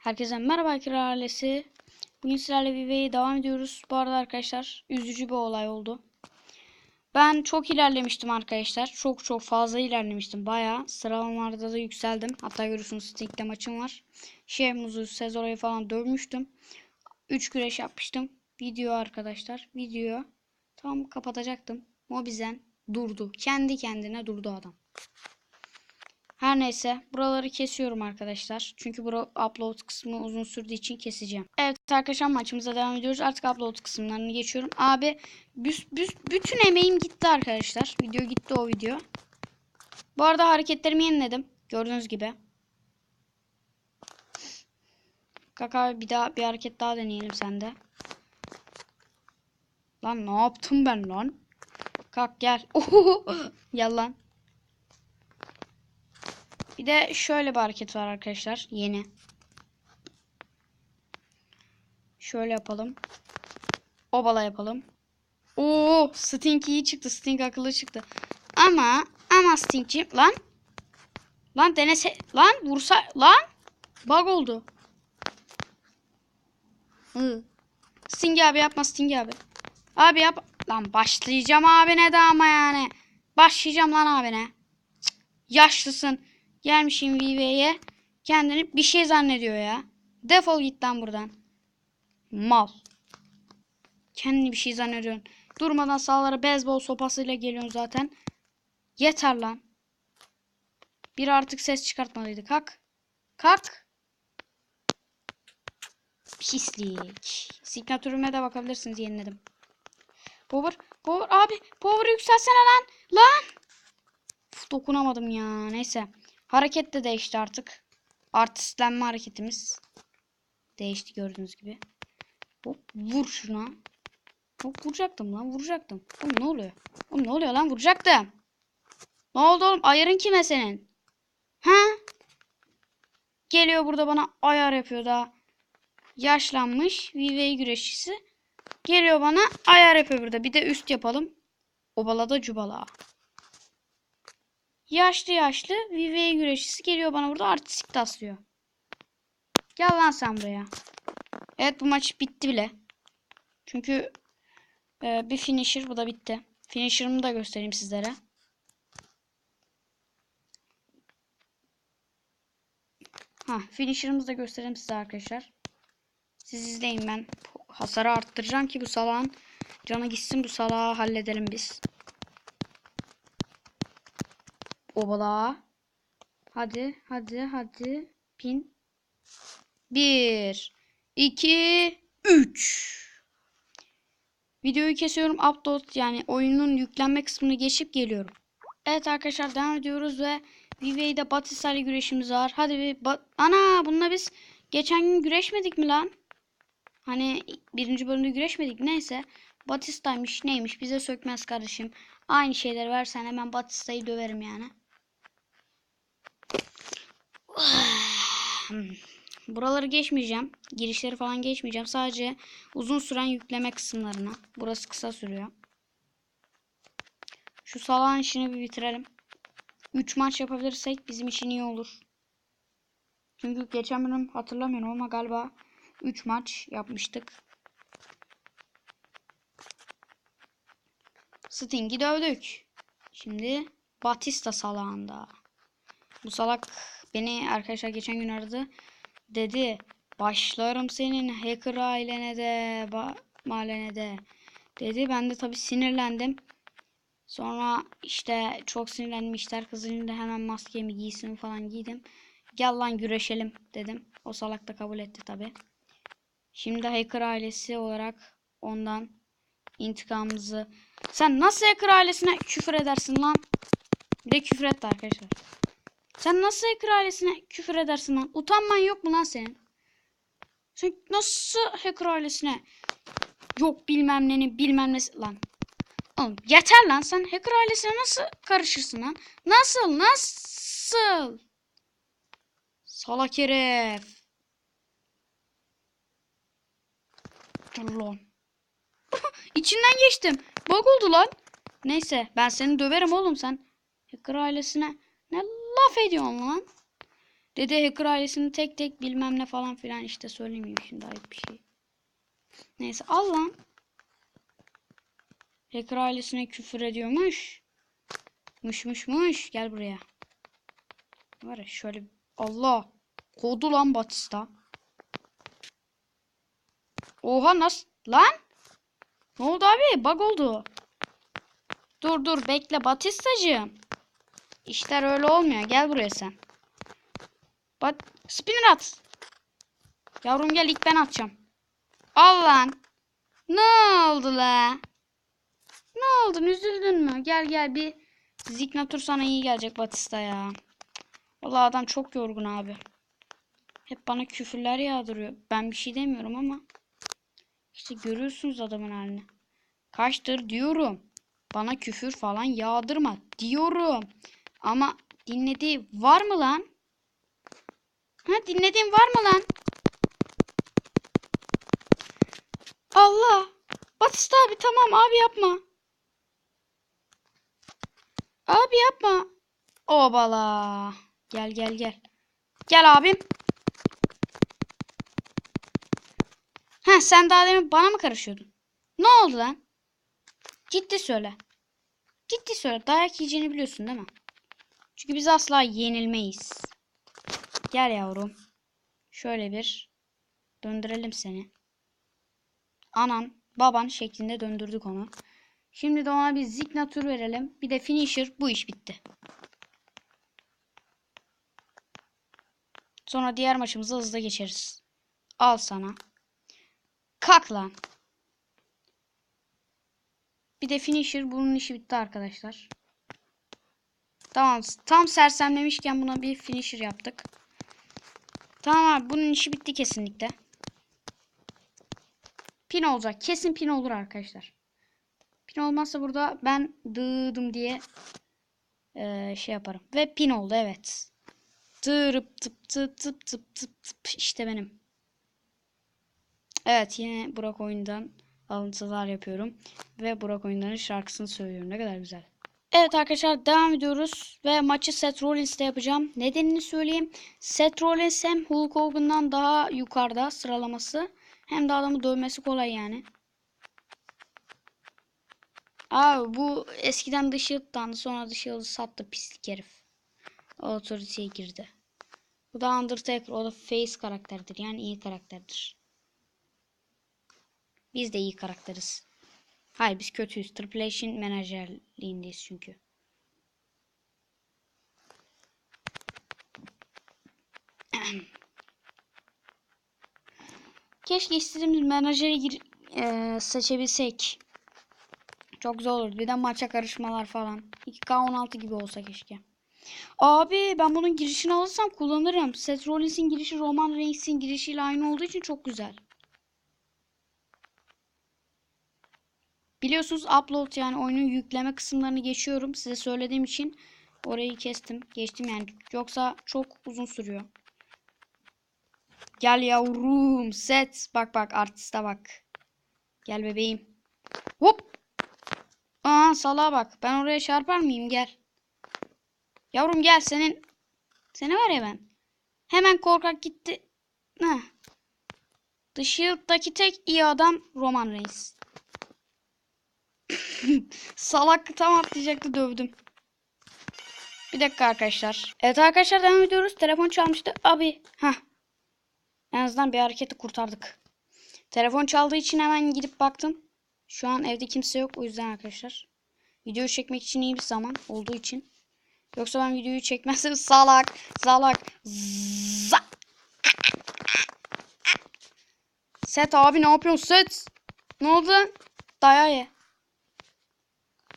Herkese merhaba Kira ailesi. Bugün sizlerle Vive'ye devam ediyoruz. Bu arada arkadaşlar üzücü bir olay oldu. Ben çok ilerlemiştim arkadaşlar. Çok çok fazla ilerlemiştim. Bayağı sıralamalarda da yükseldim. Hatta görüyorsunuz Sting'de maçım var. Şehmuz'u, Sezora'yı falan dövmüştüm. 3 güreş yapmıştım. Video arkadaşlar. Video. Tam kapatacaktım. Mobizen durdu. Kendi kendine durdu adam. Her neyse buraları kesiyorum arkadaşlar. Çünkü bu upload kısmı uzun sürdüğü için keseceğim. Evet arkadaşlar maçımıza devam ediyoruz. Artık upload kısımlarını geçiyorum. Abi büs, büs, bütün emeğim gitti arkadaşlar. Video gitti o video. Bu arada hareketlerimi yeniledim. Gördüğünüz gibi. Kaka bir daha bir hareket daha deneyelim sende. Lan ne yaptım ben lan? Kalk gel. Yalan. Bir de şöyle bir hareket var arkadaşlar. Yeni. Şöyle yapalım. Obala yapalım. Oo, Sting iyi çıktı. Sting akıllı çıktı. Ama ama Sting'cim lan. Lan denese lan vursa lan. Bug oldu. Hı. Sting abi yapma Sting abi. Abi yap. Lan başlayacağım abine de ama yani. Başlayacağım lan abine. Cık, Yaşlısın. Gelmişim VV'ye. Kendini bir şey zannediyor ya. Defol git lan buradan. Mal. Kendini bir şey zannediyorsun. Durmadan sağlara beyzbol sopasıyla geliyorsun zaten. Yeter lan. Bir artık ses çıkartmalıydı. Kalk. Kalk. Pislik. Signatürüme de bakabilirsiniz. Yeniledim. Power. Power abi. Power yükselsene lan. Lan. Dokunamadım ya. Neyse. Hareket de değişti artık. Artistlenme hareketimiz. Değişti gördüğünüz gibi. Hop vur şuna. Hop vuracaktım lan vuracaktım. Oğlum ne oluyor? Oğlum ne oluyor lan vuracaktım. Ne oldu oğlum ayarın kime senin? Ha? Geliyor burada bana ayar yapıyor daha. Yaşlanmış VV güreşçisi. Geliyor bana ayar yapıyor burada. Bir de üst yapalım. Obalada cubala. Yaşlı yaşlı VV güreşçisi geliyor bana burada artistik taslıyor. Gel lan sen buraya. Evet bu maç bitti bile. Çünkü e, bir finisher bu da bitti. Finisher'ımı da göstereyim sizlere. Ha finisher'ımızı da göstereyim size arkadaşlar. Siz izleyin ben hasarı arttıracağım ki bu salağın canı gitsin bu salağı halledelim biz. Obala. Hadi, hadi, hadi. Pin. Bir, iki, üç. Videoyu kesiyorum. Upload yani oyunun yüklenme kısmını geçip geliyorum. Evet arkadaşlar devam ediyoruz ve Vive'de Batista güreşimiz var. Hadi bir Ana bununla biz geçen gün güreşmedik mi lan? Hani birinci bölümde güreşmedik. Neyse. Batista'ymış neymiş bize sökmez kardeşim. Aynı şeyleri versen hemen Batista'yı döverim yani. Buraları geçmeyeceğim. Girişleri falan geçmeyeceğim. Sadece uzun süren yükleme kısımlarına. Burası kısa sürüyor. Şu salağın işini bir bitirelim. 3 maç yapabilirsek bizim için iyi olur. Çünkü geçen bölüm hatırlamıyorum ama galiba 3 maç yapmıştık. Sting'i dövdük. Şimdi Batista salağında. Bu salak beni arkadaşlar geçen gün aradı. Dedi başlarım senin hacker ailene de mahallene de. Dedi ben de tabi sinirlendim. Sonra işte çok sinirlendim işler kızınca hemen maskemi giysin falan giydim. Gel lan güreşelim dedim. O salak da kabul etti tabi. Şimdi hacker ailesi olarak ondan intikamımızı. Sen nasıl hacker ailesine küfür edersin lan? Bir de küfür etti arkadaşlar. Sen nasıl hacker ailesine küfür edersin lan? Utanman yok mu lan senin? Sen nasıl hacker ailesine yok bilmem neni bilmem nesi lan. Oğlum yeter lan sen hacker ailesine nasıl karışırsın lan? Nasıl nasıl? Salak herif. Dur lan. İçinden geçtim. Bug oldu lan. Neyse ben seni döverim oğlum sen. Hacker ailesine ne laf ediyorsun lan? Dedi hacker ailesini tek tek bilmem ne falan filan işte söylemeyeyim şimdi ayıp bir şey. Neyse al lan. Hacker ailesine küfür ediyormuş. Muş. Gel buraya. Var ya şöyle. Allah. Kodu lan Batista. Oha nasıl? Lan. Ne oldu abi? Bug oldu. Dur dur bekle Batistacığım. İşler öyle olmuyor. Gel buraya sen. Bat spinner at. Yavrum gel ilk ben atacağım. Al lan. Ne oldu la? Ne oldu? Üzüldün mü? Gel gel bir Zignatur sana iyi gelecek Batista ya. Vallahi adam çok yorgun abi. Hep bana küfürler yağdırıyor. Ben bir şey demiyorum ama. İşte görüyorsunuz adamın halini. Kaçtır diyorum. Bana küfür falan yağdırma diyorum. Ama dinlediği var mı lan? Ha dinlediğin var mı lan? Allah. Batista abi tamam abi yapma. Abi yapma. Obala. Gel gel gel. Gel abim. Ha sen daha demin bana mı karışıyordun? Ne oldu lan? Ciddi söyle. Ciddi söyle. Dayak yiyeceğini biliyorsun değil mi? Çünkü biz asla yenilmeyiz. Gel yavrum. Şöyle bir döndürelim seni. Anan, baban şeklinde döndürdük onu. Şimdi de ona bir signature verelim. Bir de finisher. Bu iş bitti. Sonra diğer maçımıza hızlı geçeriz. Al sana. Kalk lan. Bir de finisher. Bunun işi bitti arkadaşlar. Tamam. Tam sersemlemişken buna bir finisher yaptık. Tamam abi. Bunun işi bitti kesinlikle. Pin olacak. Kesin pin olur arkadaşlar. Pin olmazsa burada ben dıdım diye e, şey yaparım. Ve pin oldu evet. Tırıp tıp tıp tıp tıp tıp tıp işte benim. Evet yine Burak oyundan alıntılar yapıyorum. Ve Burak oyunların şarkısını söylüyorum. Ne kadar güzel. Evet arkadaşlar devam ediyoruz. Ve maçı Seth Rollins'te yapacağım. Nedenini söyleyeyim. Seth Rollins hem Hulk Hogan'dan daha yukarıda sıralaması. Hem de adamı dövmesi kolay yani. Abi bu eskiden dış yıldandı sonra dış yıldız sattı pislik herif. Authority'ye girdi. Bu da Undertaker. O da face karakterdir. Yani iyi karakterdir. Biz de iyi karakteriz. Hayır biz kötüyüz. Triple H'in menajerliğindeyiz çünkü. Keşke istediğimiz menajeri gir e, seçebilsek. Çok güzel olurdu. Bir de maça karışmalar falan. 2K16 gibi olsa keşke. Abi ben bunun girişini alırsam kullanırım. Seth Rollins'in girişi Roman Reigns'in girişiyle aynı olduğu için çok güzel. Biliyorsunuz upload yani oyunun yükleme kısımlarını geçiyorum. Size söylediğim için orayı kestim. Geçtim yani. Yoksa çok uzun sürüyor. Gel yavrum. Set. Bak bak artiste bak. Gel bebeğim. Hop. Aa salağa bak. Ben oraya çarpar mıyım? Gel. Yavrum gel senin. Seni var ya ben. Hemen korkak gitti. Heh. The Shield'daki tek iyi adam Roman Reigns. Salak tam atlayacaktı dövdüm. Bir dakika arkadaşlar. Evet arkadaşlar devam ediyoruz. Telefon çalmıştı. Abi. ha. En azından bir hareketi kurtardık. Telefon çaldığı için hemen gidip baktım. Şu an evde kimse yok. O yüzden arkadaşlar. Video çekmek için iyi bir zaman olduğu için. Yoksa ben videoyu çekmezsem salak. Salak. Za Set abi ne yapıyorsun Set? Ne oldu? Daya ye.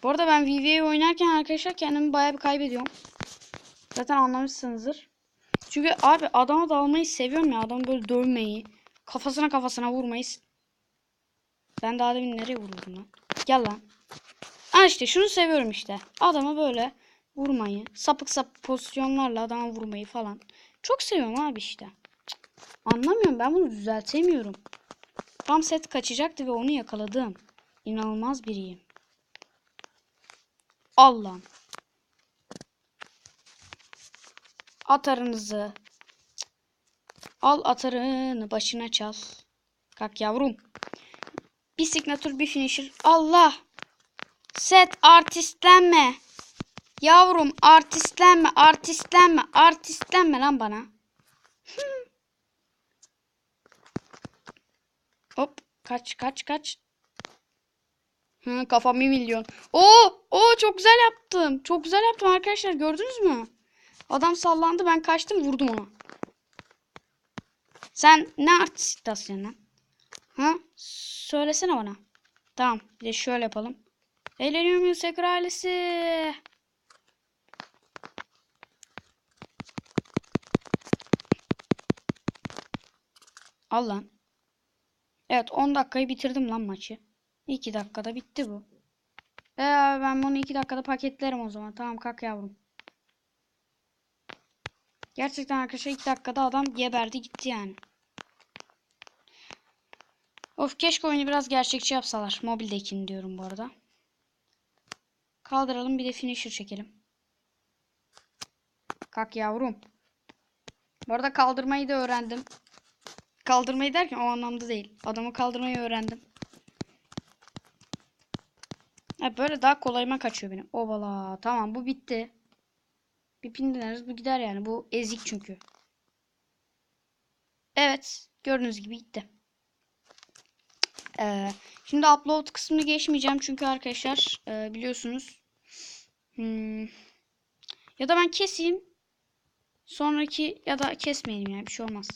Bu arada ben VV'yi oynarken arkadaşlar kendimi bayağı bir kaybediyorum. Zaten anlamışsınızdır. Çünkü abi adama dalmayı seviyorum ya. Adamı böyle dövmeyi. Kafasına kafasına vurmayı. Ben daha demin nereye vururdum lan? Gel lan. Ha işte şunu seviyorum işte. Adamı böyle vurmayı. Sapık sapık pozisyonlarla adama vurmayı falan. Çok seviyorum abi işte. Anlamıyorum ben bunu düzeltemiyorum. Tam set kaçacaktı ve onu yakaladım. İnanılmaz biriyim. Allah'ım. Atarınızı. Al atarını başına çal. Kalk yavrum. Bir signature bir finisher. Allah. Set artistlenme. Yavrum artistlenme artistlenme artistlenme lan bana. Hop kaç kaç kaç. Hı, kafam bir milyon. Oo, oo çok güzel yaptım. Çok güzel yaptım arkadaşlar gördünüz mü? Adam sallandı ben kaçtım vurdum onu. Sen ne artistasın lan? Ha? Söylesene bana. Tamam bir de şöyle yapalım. Eğleniyor muyuz Hacker ailesi? Al lan. Evet 10 dakikayı bitirdim lan maçı. 2 dakikada bitti bu. Ee, ben bunu 2 dakikada paketlerim o zaman. Tamam kalk yavrum. Gerçekten arkadaşlar 2 dakikada adam geberdi gitti yani. Of keşke oyunu biraz gerçekçi yapsalar. Mobildekini diyorum bu arada. Kaldıralım bir de finisher çekelim. Kalk yavrum. Bu arada kaldırmayı da öğrendim. Kaldırmayı derken o anlamda değil. Adamı kaldırmayı öğrendim. Ha, böyle daha kolayıma kaçıyor benim. Obala. Tamam bu bitti. Bir pin deneriz bu gider yani. Bu ezik çünkü. Evet. Gördüğünüz gibi gitti. Ee, şimdi upload kısmını geçmeyeceğim. Çünkü arkadaşlar e, biliyorsunuz. Hmm, ya da ben keseyim. Sonraki ya da kesmeyelim yani bir şey olmaz.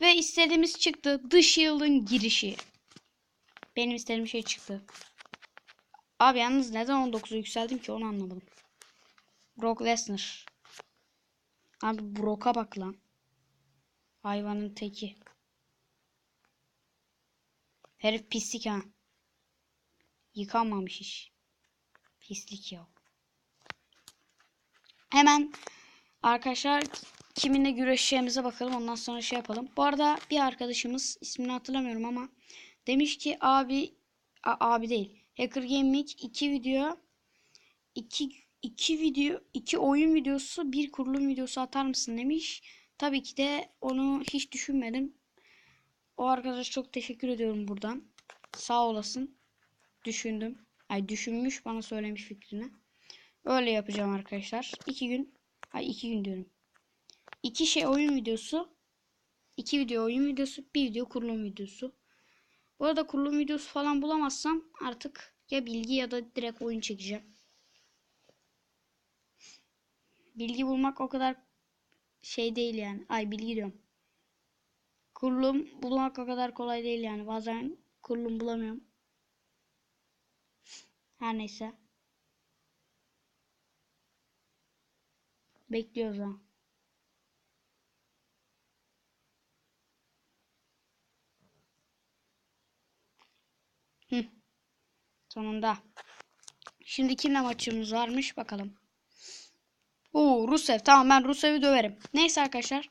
Ve istediğimiz çıktı. The Shield'ın girişi. Benim istediğim şey çıktı. Abi yalnız neden 19'a yükseldim ki onu anlamadım. Brock Lesnar. Abi Brock'a bak lan. Hayvanın teki. Herif pislik ha. Yıkanmamış iş. Pislik ya. Hemen arkadaşlar kiminle güreşeceğimize bakalım. Ondan sonra şey yapalım. Bu arada bir arkadaşımız ismini hatırlamıyorum ama demiş ki abi a- abi değil. Hacker Gaming 2 video 2 2 video 2 oyun videosu bir kurulum videosu atar mısın demiş. Tabii ki de onu hiç düşünmedim. O arkadaş çok teşekkür ediyorum buradan. Sağ olasın. Düşündüm. Ay düşünmüş bana söylemiş fikrini. Öyle yapacağım arkadaşlar. 2 gün ay 2 gün diyorum. 2 şey oyun videosu. 2 video oyun videosu, bir video kurulum videosu. Bu arada kurulum videosu falan bulamazsam artık ya bilgi ya da direkt oyun çekeceğim. Bilgi bulmak o kadar şey değil yani. Ay bilgi diyorum. Kurulum bulmak o kadar kolay değil yani. Bazen kurulum bulamıyorum. Her neyse. Bekliyoruz ha. Hı. Sonunda. Şimdi kimle maçımız varmış bakalım. Oo Rusev. Tamam ben Rusev'i döverim. Neyse arkadaşlar.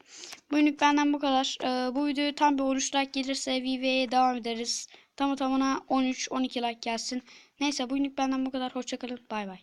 Bugünlük benden bu kadar. Ee, bu videoya tam bir 13 like gelirse VV'ye devam ederiz. Tamı tamına 13-12 like gelsin. Neyse bugünlük benden bu kadar. Hoşçakalın. Bay bay.